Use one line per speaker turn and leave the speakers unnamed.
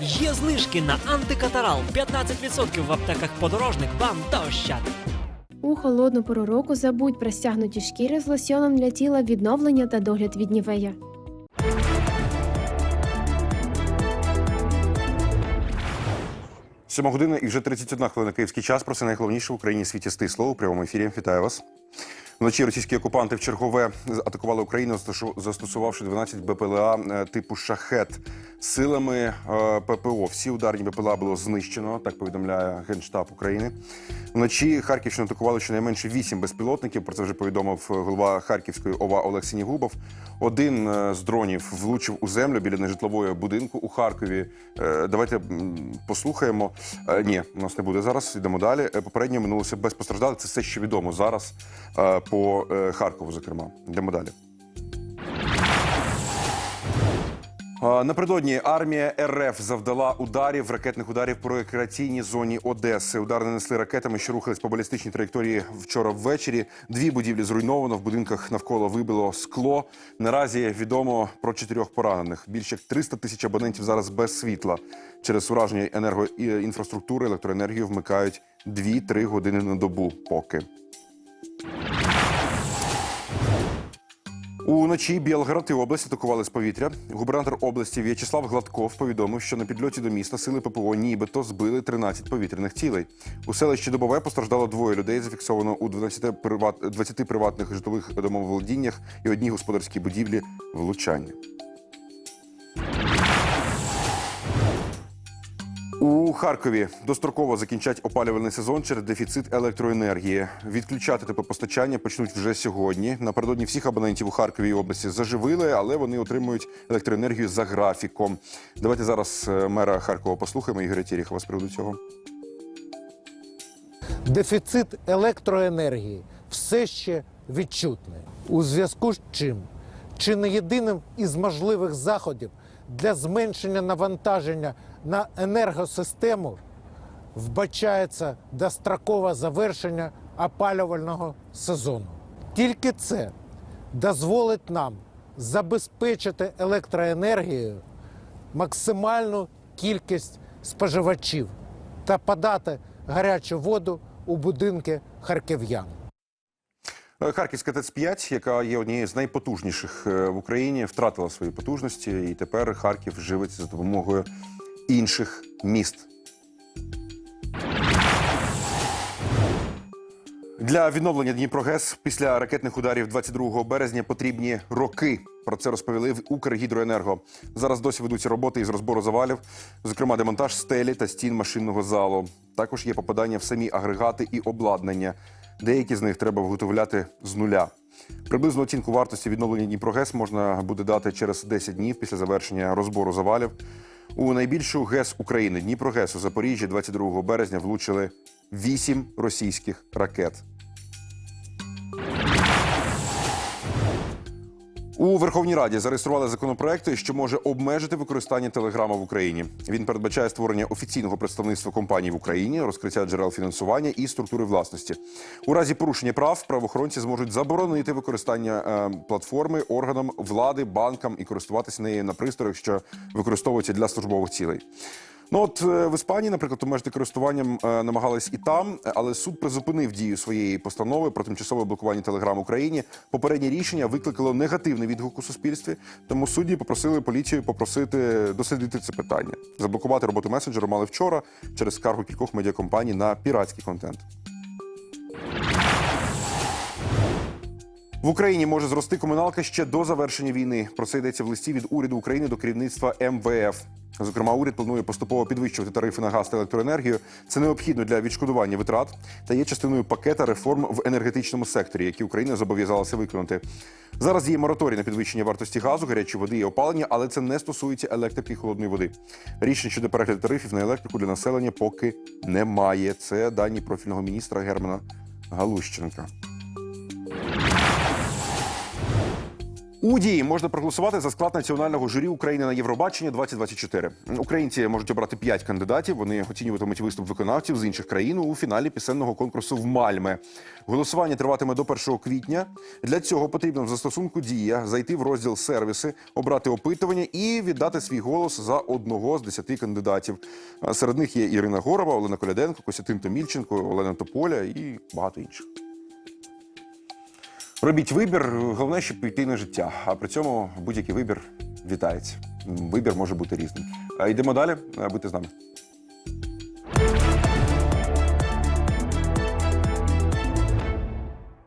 Є знижки на антикатарал 15% в аптеках подорожник вам та ощад.
У холодну пору року забудь про стягнуті шкіри з лосьоном для тіла відновлення та догляд від нівея.
Сьома година і вже 31 хвилина київський час. Про це найголовніше в Україні світі стисло у прямому ефірі. Вітаю вас. Вночі російські окупанти в чергове атакували Україну, застосувавши 12 БПЛА е, типу шахет силами е, ППО. Всі ударні БПЛА було знищено. Так повідомляє генштаб України. Вночі Харківщину атакували щонайменше 8 безпілотників. Про це вже повідомив е, голова Харківської ОВА Олег Сінігубов. Один з дронів влучив у землю біля нежитлової будинку у Харкові. Давайте послухаємо. Ні, у нас не буде зараз. Йдемо далі. Попередньо минулося без постраждалих. Це все, що відомо зараз по е, Харкову. Зокрема, йдемо далі. Напередодні армія РФ завдала ударів ракетних ударів по рекреаційній зоні Одеси. Удар нанесли ракетами, що рухались по балістичній траєкторії вчора ввечері. Дві будівлі зруйновано. В будинках навколо вибило скло. Наразі відомо про чотирьох поранених. Більше як 300 тисяч абонентів зараз без світла. Через ураження енергоінфраструктури електроенергію вмикають 2-3 години на добу. Поки. Уночі Білгород і область атакували з повітря. Губернатор області В'ячеслав Гладков повідомив, що на підльоті до міста сили ППО нібито збили 13 повітряних цілей. У селищі Добове постраждало двоє людей. Зафіксовано у 12 приват... 20 приватних житлових домоволодіннях і одній господарській будівлі влучання. У Харкові достроково закінчать опалювальний сезон через дефіцит електроенергії. Відключати теплопостачання почнуть вже сьогодні. Напередодні всіх абонентів у Харкові і області заживили, але вони отримують електроенергію за графіком. Давайте зараз е, мера Харкова послухаємо Ігоря Тєріхова з приводу цього.
дефіцит електроенергії все ще відчутний. У зв'язку з чим чи не єдиним із можливих заходів для зменшення навантаження на енергосистему вбачається дострокове завершення опалювального сезону. Тільки це дозволить нам забезпечити електроенергією максимальну кількість споживачів та подати гарячу воду у будинки харків'ян.
Е, Харківська ТЕЦ-5, яка є однією з найпотужніших е, в Україні, втратила свої потужності, і тепер Харків живиться за допомогою інших міст. Для відновлення Дніпрогес після ракетних ударів 22 березня потрібні роки. Про це розповіли в Укргідроенерго. Зараз досі ведуться роботи із розбору завалів, зокрема демонтаж стелі та стін машинного залу. Також є попадання в самі агрегати і обладнання. Деякі з них треба виготовляти з нуля. Приблизну оцінку вартості відновлення Дніпрогес можна буде дати через 10 днів після завершення розбору завалів. У найбільшу ГЕС України Дніпрогес у Запоріжжі 22 березня влучили 8 російських ракет. У Верховній Раді зареєстрували законопроект, що може обмежити використання телеграма в Україні. Він передбачає створення офіційного представництва компаній в Україні, розкриття джерел фінансування і структури власності. У разі порушення прав правоохоронці зможуть заборонити використання е, платформи органам влади, банкам і користуватися нею на пристроях, що використовуються для службових цілей. Ну от е, в Іспанії, наприклад, обмежити користуванням е, намагались і там, але суд призупинив дію своєї постанови про тимчасове блокування телеграм Україні. Попереднє рішення викликало негативний відгук у суспільстві. Тому судді попросили поліцію попросити дослідити це питання. Заблокувати роботу месенджеру мали вчора через скаргу кількох медіакомпаній на піратський контент. В Україні може зрости комуналка ще до завершення війни. Про це йдеться в листі від уряду України до керівництва МВФ. Зокрема, уряд планує поступово підвищувати тарифи на газ та електроенергію. Це необхідно для відшкодування витрат та є частиною пакета реформ в енергетичному секторі, які Україна зобов'язалася виконати. Зараз є мораторій на підвищення вартості газу, гарячої води і опалення, але це не стосується електрики і холодної води. Рішень щодо перегляду тарифів на електрику для населення поки немає. Це дані профільного міністра Германа Галущенка. У дії можна проголосувати за склад національного журі України на Євробачення 2024. Українці можуть обрати п'ять кандидатів. Вони оцінюватимуть виступ виконавців з інших країн у фіналі пісенного конкурсу в Мальме. Голосування триватиме до 1 квітня. Для цього потрібно в застосунку Дія зайти в розділ сервіси, обрати опитування і віддати свій голос за одного з десяти кандидатів. Серед них є Ірина Горова, Олена Коляденко, Костянтин Томільченко, Олена Тополя і багато інших. Робіть вибір, головне, щоб піти на життя. А при цьому будь-який вибір вітається. Вибір може бути різним. Йдемо далі. Будьте з нами.